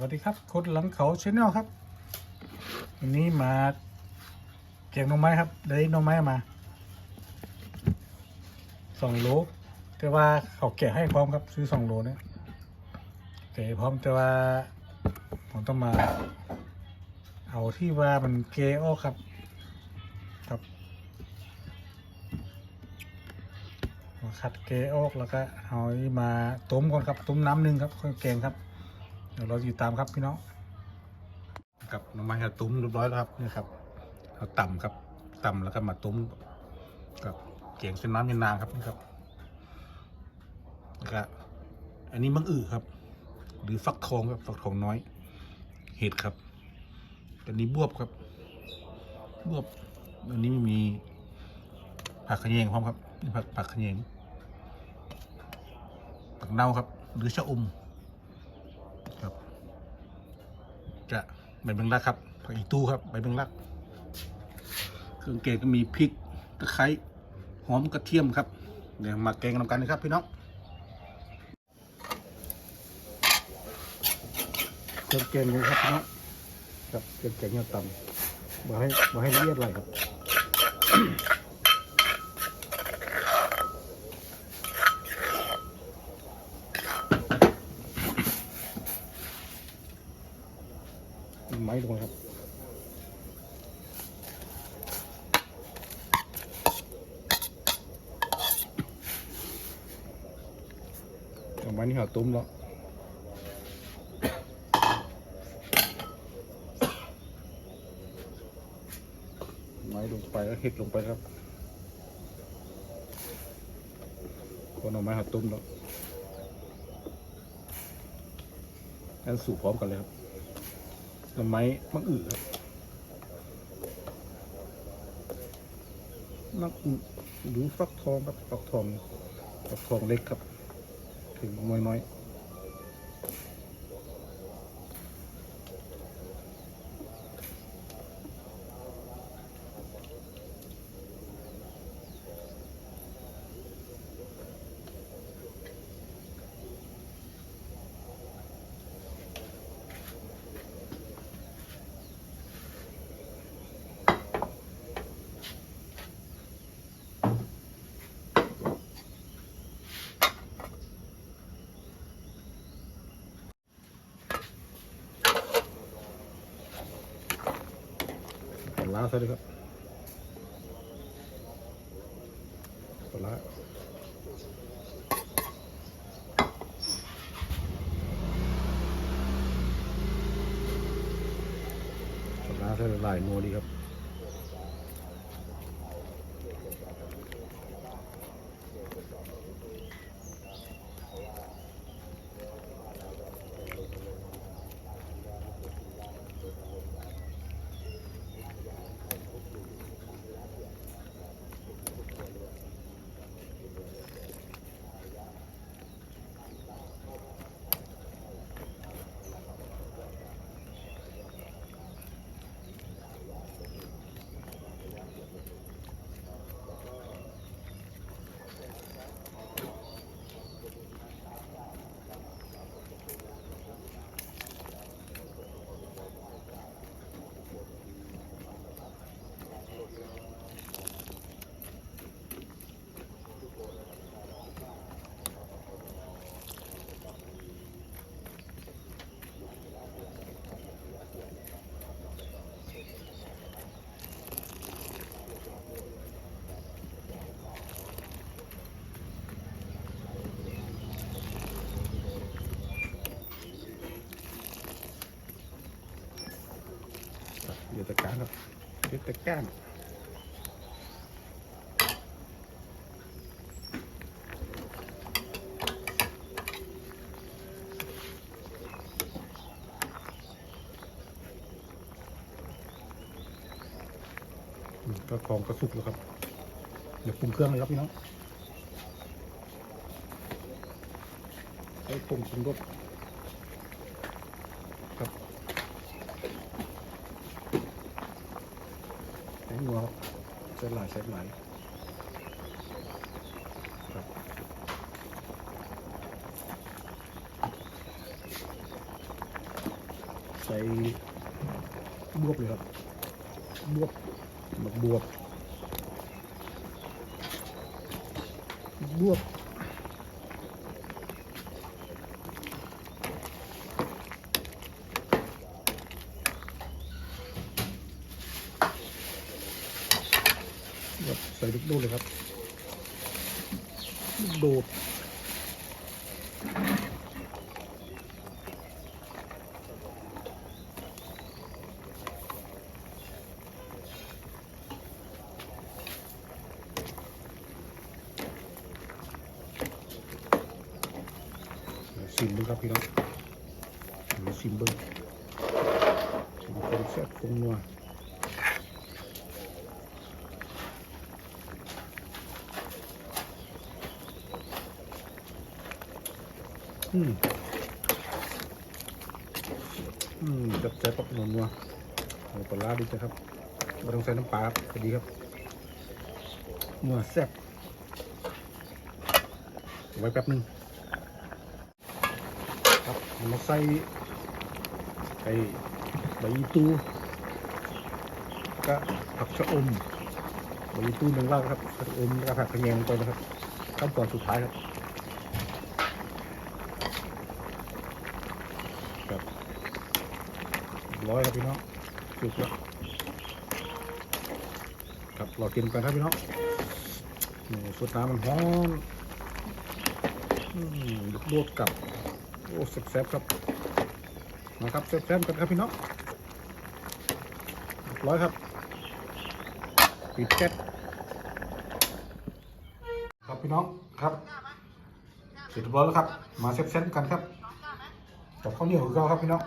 วัสดีครับคนหลังเขาชแนลครับวันนี้มาแกงหน่อไม้ครับได้น่อไม้มาสองโลแต่ว่าเขาแกะให้พร้อมครับซื้อสองโลเนี่ยแกะให้พร้อมแต่ว่าผมต้องมา เอาที่ว่ามันเกออกครับ ครับมาคัดเกออกแล้วก็เอามาต้มก่อนครับต้มน้ำหนึ่งครับค่อยแกงครับ เดี๋ยวเราติดตามครับพี่น้องครับน้ำมันเราตุ้มเรียบร้อยแล้วครับนี่ครับเราต่ำครับต่ำแล้วก็มาตุ้มกับเกียงเส้นน้ำยานนางครับนี่ครับแล้วก็อันนี้มังอือครับ หรือฟักทองครับฟักทองน้อย เห็ดครับอันนี้บวบครับ บวบอันนี้มีผักขยงพร้อมครับผักผักขยงผักเน่าครับ หรือชะอม ครับ จะ ใบเบงลักครับผักอีตู้ครับใบเบงลักเครื่องแกงก็มีพริกตะไคร้หอมกระเทียมครับเดี๋ยวมาแกงนำกันนะครับพี่น้องเครื่องแกงเลยครับพี่น้องครับเครื่องแกงเนี่ยต่ำมาให้มาให้ละเอียดเลยครับ ไม้ลงครับเอาไม้นี่หาตุ้มแล้วไม้ลงไปแล้วเห็ดลงไปครับคนเอาไม้หาตุ้มแล้วงั้นสู่พร้อมกันเลยครับ หน่อไม้มะอือครับนักหรือฟักทองครับฟักทองฟักทองเล็กครับถึงน้อย สวัสดีครับตัปลาปลาใส่หลายโมดีครับ เดี๋ยวตะการครับเดี๋ยวตะการก็ของกระสุกแล้วครับ เดี๋ยวปรุงเครื่องเลยครับพี่น้องใช้ปรุงปรุงรสครับ ใช้งัวครับ ใช้หลายใช้หลายครับใส่บวบเลยครับบวบหมักบวบบวบ แบบใส่ลูกโดดเลยครับลูกโดดเดี๋ยวชิมดูครับพี่น้องเดี๋ยวชิมเบิ้งชิมเป็นแซ่บคงนัว อืมอืมจับใจปักนวลนัวเอาปลาร้าดีจ้ะครับไม่ต้องใส่น้ำปลาครับดีครับนัวแซ่บไว้แป๊บหนึงครับเอามาใส่ไอ้ใบอีตูก็ผักชะอมใบอีตูหนึ่งรอบครับชะอมแล้วก็ผักกระเนียงงไปนะครับขั้นตอนสุดท้ายครับ ร้อยครับพี่น้องสุกแล้วครับรอกินกันครับพี่น้องนี่สุดน้ำมันร้อมลูกโดดกับโอ้แซ่บครับมาครับแซ่บๆกันครับพี่น้องร้อยครับปิดแก๊สครับพี่น้องครับเสร็จเรียบร้อยแล้วครับ มาแซ่บๆกันครับกับข้าวเหนียวคือเก่าครับพี่น้อง